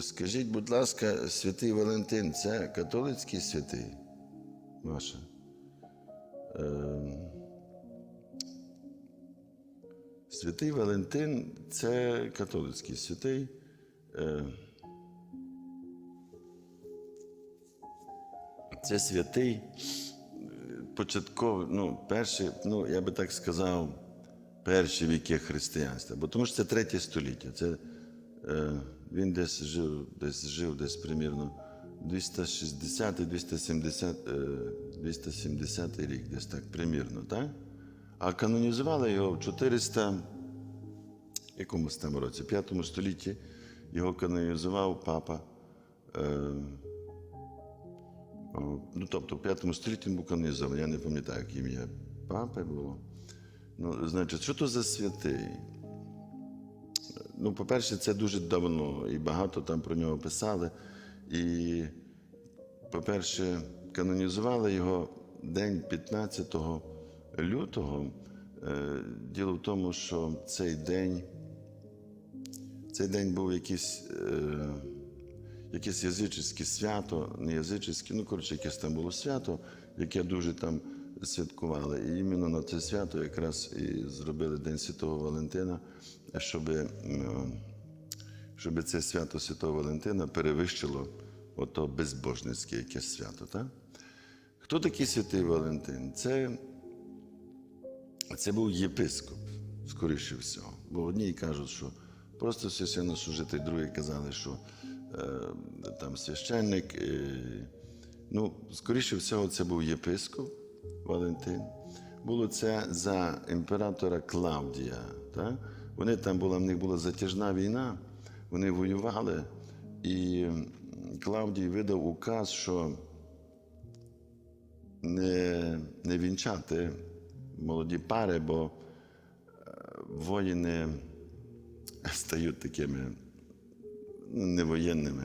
Скажіть, будь ласка, святий Валентин це католицький святий? Ваша? Е, Святий Валентин це католицький святий. Е, Це святий е, початковий, ну, перший, ну, я би так сказав, перші віки християнства. Бо тому що це третє століття. Це, е, він десь жив, десь жив, десь примірно 260-270 е, 270 рік, десь так примірно, так? А канонізували його в 400 якомусь там році, в 5 столітті його канонізував папа. Е, Ну, тобто, в 5 столітті він був канонізований, я не пам'ятаю, як ім'я папи було. Ну, значить, що то за святий? Ну, по-перше, це дуже давно і багато там про нього писали. І, по-перше, канонізували його день 15 лютого. Е, Діло в тому, що цей день, цей день був якийсь. Е, якесь язичське свято, не язичське, ну коротше, якесь там було свято, яке дуже там святкували. І іменно на це свято якраз і зробили День Святого Валентина, щоб, щоб це свято Святого Валентина перевищило ото безбожницьке якесь свято. Так? Хто такий святий Валентин? Це, це був єпископ, скоріше всього. Бо одні кажуть, що просто священнослужитель, другі казали, що е, там священник. Е, ну, скоріше всього, це був єпископ Валентин. Було це за імператора Клавдія. Так? Вони там була, в них була затяжна війна, вони воювали, і Клавдій видав указ, що не, не вінчати молоді пари, бо е, воїни стають такими невоєнними.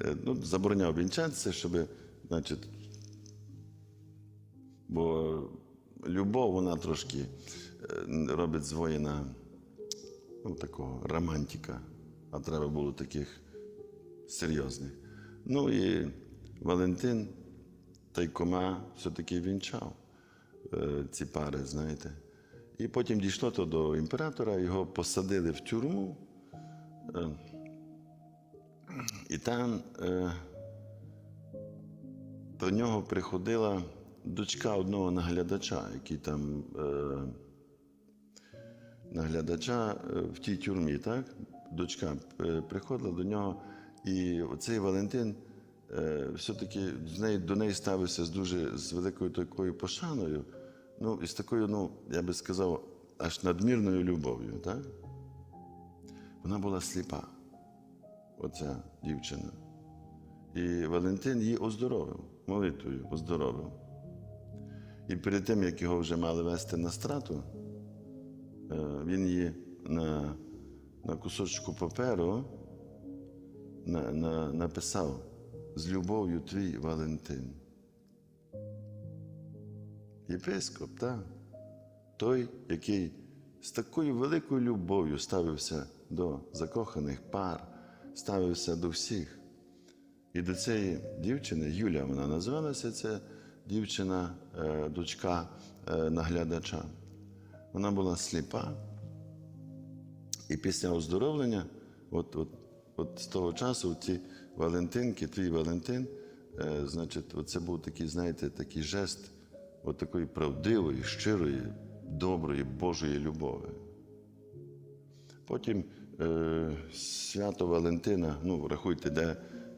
Е, Ну, забороняв вінчатися, щоб, значить, бо любов, вона трошки е, робить з воїна ну, такого романтика, а треба було таких серйозних. Ну і Валентин тайкома все-таки вінчав е, ці пари, знаєте. І потім дійшло то до імператора, його посадили в тюрму. Е, і там до нього приходила дочка одного наглядача, який там е, наглядача е, в тій тюрмі, так? Дочка е, приходила до нього, і оцей Валентин е, все-таки до неї ставився з дуже з великою такою пошаною, ну, і з такою, ну, я би сказав, аж надмірною любов'ю. Так? Вона була сліпа оця дівчина. І Валентин її оздоровив, молитвою оздоровив. І перед тим, як його вже мали вести на страту, е, він її на, на кусочку паперу на, на, написав з любов'ю твій Валентин. Єпископ, так? Той, який з такою великою любов'ю ставився до закоханих пар, ставився до всіх. І до цієї дівчини, Юлія вона називалася, це дівчина, е, дочка е, наглядача. Вона була сліпа. І після оздоровлення, от, от, от з того часу, ці Валентинки, твій Валентин, е, значить, це був такий, знаєте, такий жест от такої правдивої, щирої, доброї, Божої любові. Потім е, свято Валентина, ну, рахуйте, де,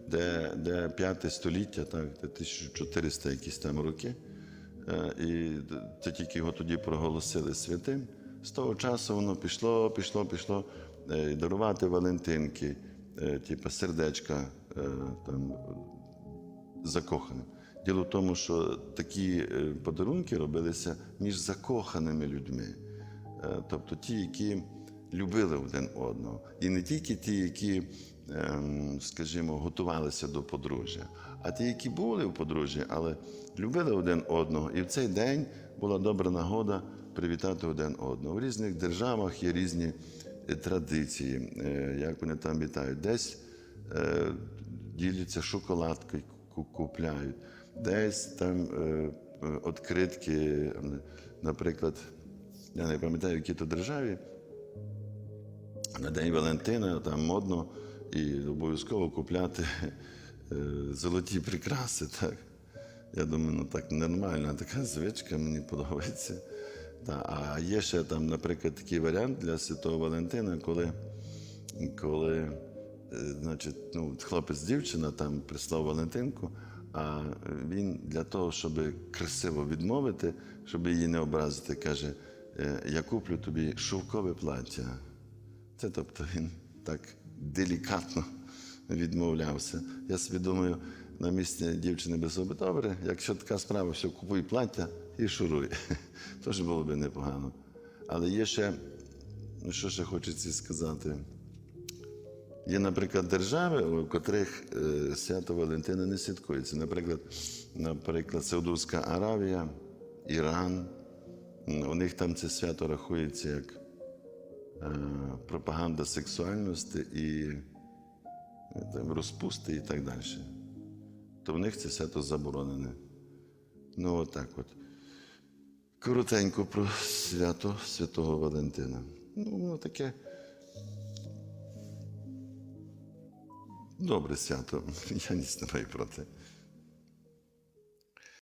де, де 5 століття, так, де 1400 якісь там роки, е, і це тільки його тоді проголосили святим. З того часу воно пішло, пішло, пішло е, дарувати Валентинки, типу сердечка там, закоханим. Діло в тому, що такі подарунки робилися між закоханими людьми, тобто ті, які любили один одного. І не тільки ті, які, ем, скажімо, готувалися до подружжя, а ті, які були в подружжі, але любили один одного. І в цей день була добра нагода привітати один одного. В різних державах є різні е, традиції, е, як вони там вітають. Десь е, діляться шоколадкою, купляють. Десь там відкритки, наприклад, я не пам'ятаю, в якій то державі, на День Валентина там модно і обов'язково купляти е, золоті прикраси. Так? Я думаю, ну так нормальна така звичка, мені подобається. Та, а є ще там, наприклад, такий варіант для Святого Валентина, коли, коли е, значить, ну, хлопець-дівчина там прислав Валентинку, а він для того, щоб красиво відмовити, щоб її не образити, каже: «Е, я куплю тобі шовкове плаття. Це тобто він так делікатно відмовлявся. Я собі думаю, на місці дівчини би собі добре, якщо така справа, все купуй плаття і шуруй. Тож було б непогано. Але є ще, ну, що ще хочеться сказати. Є, наприклад, держави, у котрих е, свято Валентина не святкується. Наприклад, наприклад, Саудовська Аравія, Іран. У них там це свято рахується як пропаганда сексуальності і е, там, розпусти і так далі. То в них це свято заборонене. Ну, отак от. Коротенько про свято Святого Валентина. Ну, воно таке. Добре свято. Я не маю проти.